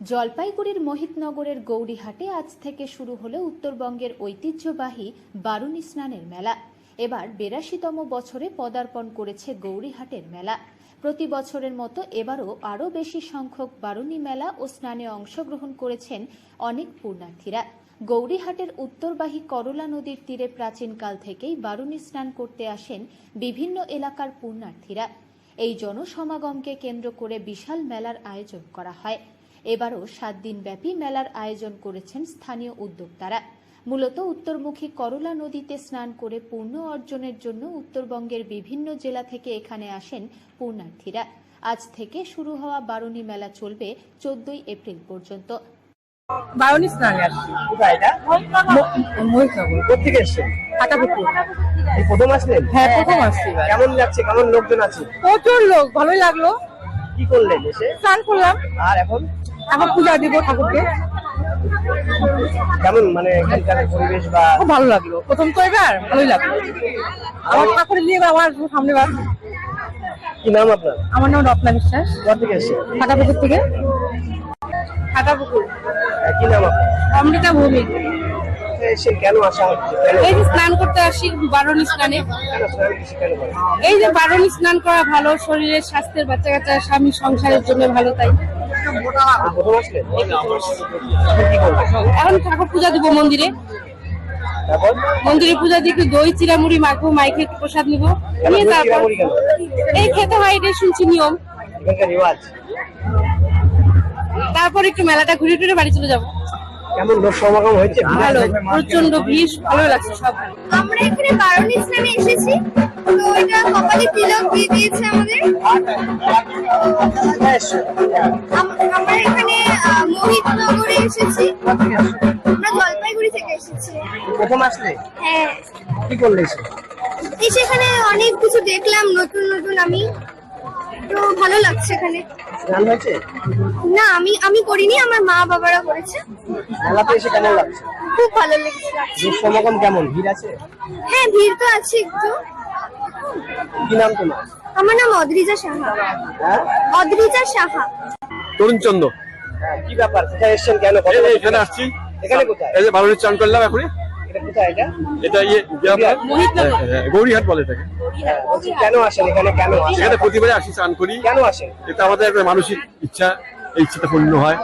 জলপাইগুড়ির মোহিতনগরের গৌরীহাটে আজ থেকে শুরু হলো উত্তরবঙ্গের ঐতিহ্যবাহী বারুণী স্নানের মেলা। এবার বেরাশিতম বছরে পদার্পণ করেছে গৌরীহাটের মেলা। প্রতি বছরের মতো এবারও আরও বেশি সংখ্যক বারুণী মেলা ও স্নানে অংশগ্রহণ করেছেন অনেক পুণ্যার্থীরা গৌরীহাটের উত্তরবাহী করলা নদীর তীরে প্রাচীনকাল থেকেই বারুণী স্নান করতে আসেন বিভিন্ন এলাকার পুণ্যার্থীরা এই জনসমাগমকে কেন্দ্র করে বিশাল মেলার আয়োজন করা হয়। এবারও সাত দিনব্যাপী মেলার আয়োজন করেছেন স্থানীয় উদ্যোক্তারা। মূলত উত্তরমুখী করলা নদীতে স্নান করে পূর্ণ অর্জনের জন্য উত্তরবঙ্গের বিভিন্ন জেলা থেকে এখানে আসেন পুণ্যার্থীরা। আজ থেকে শুরু হওয়া বারুণী মেলা চলবে চোদ্দই এপ্রিল পর্যন্ত। বারণী স্নানে আসছি। প্রথম আসলেন? হ্যাঁ প্রথম আসছি কেমন লাগছে? কেমন লোকজন আছে? প্রচুর লোক ভালোই লাগল। কি করলেন এসে? স্নান করলাম। আর এখন? এখন পূজা দিব ঠাকুরকে। কেমন মানে এখানকার পরিবেশ বা খুব ভালো লাগল। প্রথম তো এবার ভালোই লাগল। আমার ঠাকুর নিয়ে আমার সামনে বার। কি নাম আপনার? আমার নাম রত্না বিশ্বাস। কোথা থেকে এসছে? হাটাপুকুর থেকে। হাটাপুকুর। কি নাম আপনার? অমৃতা ভৌমিক। এসে কেন আসা হচ্ছে? এই যে স্নান করতে আসি বারণী স্নানে। এই যে বারণী স্নান করা ভালো শরীরের স্বাস্থ্যের বাচ্চা কাচ্চা স্বামী সংসারের জন্য ভালো তাই। এখন ঠাকুর পূজা দিব মন্দিরে। মন্দিরে পূজা দিয়ে একটু দই চিরামুড়ি মাখবো মাইকে একটু প্রসাদ নিব। নিয়ে তারপর এই খেতে হয় এটাই শুনছি নিয়ম। তারপর একটু মেলাটা ঘুরে টুরে বাড়ি চলে যাব। কেমন লোক সমাগম হয়েছে? ভালো প্রচণ্ড ভিড় ভালো লাগছে সব। আমরা এখানে বারণী স্নানে এসেছি। তো এটা কপালে তিলক দিয়ে দিয়েছে আমাদের। কোথায় আমরা এখানে মোহিতনগরে এসেছি। আমরা জলপাইগুড়ি থেকে এসেছি। প্রথম আসলে? হ্যাঁ। কি করলে এসে এই সেখানে অনেক কিছু দেখলাম নতুন নতুন আমি। তো ভালো লাগছে এখানে। হয়েছে? না আমি আমি করিনি আমার মা বাবারা করেছে। মেলাতে এসে কেমন লাগছে? খুব ভালো লেগেছে লাগছে। সমাগম কেমন? ভিড় আছে? হ্যাঁ ভিড় তো আছে একটু। কি নাম তোমার? আমার নাম অদ্রিজা সাহা। হ্যাঁ? অদ্রিজা সাহা। তরুণ চন্দ্র হ্যাঁ, কি ব্যাপার? কোথায় এসছেন কেন? এখানে আসছি। এখানে কোথায়? এই যে বারোটি চান করলাম এখনই। এটা কোথায় এটা? এটা ইয়ে ইয়ে। হ্যাঁ, হ্যাঁ, গৌরীহাট বলে থাকে হ্যাঁ, কেন আসেন এখানে? কেন আসেন? সেখানে প্রতিবারে আসি চান করি। কেন আসেন? এটা আমাদের একটা মানসিক ইচ্ছা এই ইচ্ছাটা পূর্ণ হয়।